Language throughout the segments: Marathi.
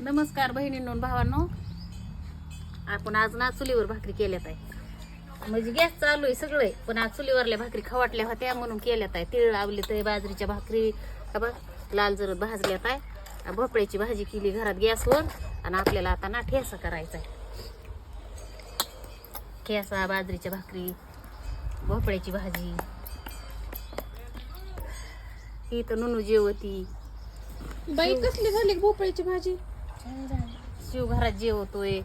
नमस्कार बहिणींनो भावांनो. आपण आज ना चुलीवर भाकरी केल्यात आहे. म्हणजे गॅस चालू आहे सगळं आहे पण आज चुलीवरल्या भाकरी खवाटल्या होत्या म्हणून केल्यात आहे. तीळ लावले तर बाजरीच्या भाकरी का बघ लाल जरत भाजल्यात आहे. भोपळ्याची भाजी केली घरात गॅसवर आणि आपल्याला आता ना ठेसा करायचा आहे. ठेसा बाजरीच्या भाकरी भोपळ्याची भाजी. ही तर नुनू जेवती. बाई कसली झाली भोपळ्याची भाजी? शिव घरात जेवतोय.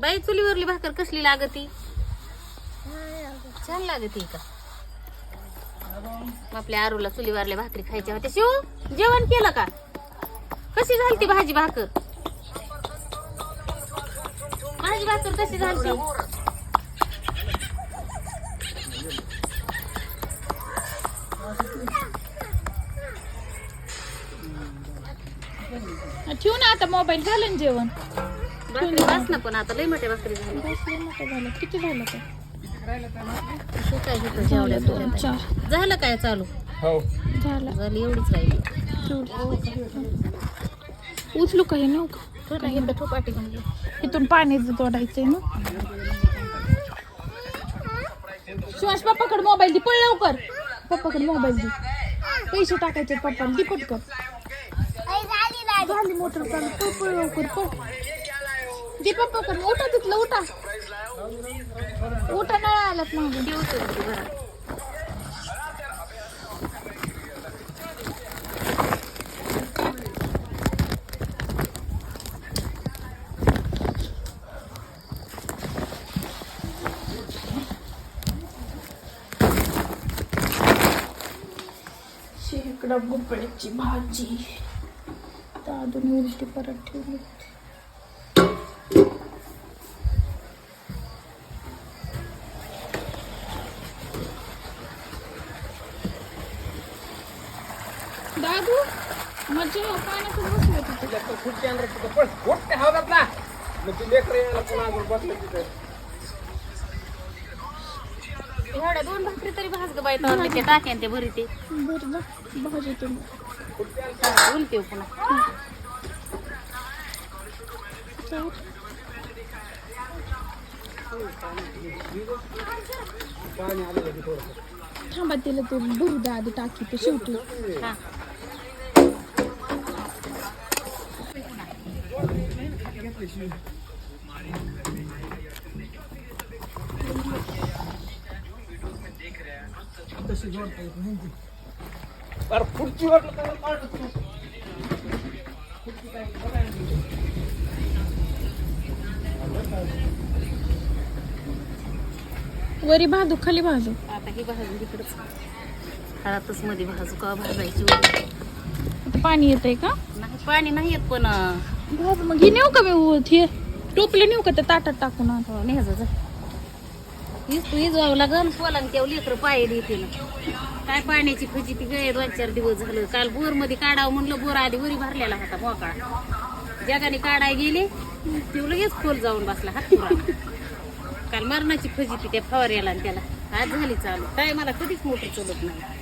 बाई चुलीवरली भाकर कसली लागती? छान लागती का? आपल्या आरूला चुलीवरल्या भाकरी खायच्या होत्या. शिव जेवण केलं का? कशी घालती भाजी भाकर? भाजी भाकर कशी घालते ठेवू ना आता मोबाईल झालं ना जेवण. भाकरी वास ना पण आता लय मोठ्या भाकरी झाली बस लय मोठं झालं किती झालं ते हे काय घेतो जेवल्या दोन तुझ्या चार. झालं काय चालू? हो. झालं. झाली एवढीच राहिली. ठेवलं. उचलू काही नऊ का? थोडं इकडं ठोपाटी म्हणलं इथून पाणीच तोडायचंय ना. सुहास पप्पाकडे मोबाईल दे पळ लवकर. पप्पाकडे मोबाईल दे. पैसे टाकायचे पप्पाला. दे पटकन. झाली मोटर चालू पळ पळ लवकर पळ. दे पप्पाकडे उठा तिथलं उठा. उठा नळ आलात मग ठेवतो मी शेकडा भोपळ्याची भाजी. आता अजून उलटी परत ठेवली दादू मजा पाण्यातच बसले तिथे खुर्ची आणलं तिथं पण मोठे हवात ना. मग ती लेकरं यायला पण अजून बसलं तिथं. एवढ्या दोन भाकरी तरी भाज ग बाई तवरले ते टाक्यान ते भरी ते बरं. भाजी तुम्ही उलते पुन्हा. थांबा तिला ते भरू द्या आधी टाकी ते शेवटी हा. अरे खुर्चीवर काय पाडत तू? वरी भाजू खाली भाजू. आता ही भाजून तिकडच. हळातच मध्ये भाजू का? भाजायची वरी. पाणी येतंय का? नाही पाणी नाही येत पण भाज मग. हे नेऊ का मी हे टोपले नेऊ का त्या ताटात टाकून? आता हो, हीच तू इजवावं लागन पोलांग तेव्हा लेकर पाय येते ना. काय पाण्याची खची ती गय दोन चार दिवस झालं. काल बोरमध्ये काढावं म्हणलं बोर आधी वरी भरलेला होता मोकळा जगाने काढाय गेले ते लगेच खोल जाऊन बसला हात पुरा काल मरणाची फजिती त्या फवार्याला आणि त्याला. आज झाली चालू. काय मला कधीच मोटर चलत नाही.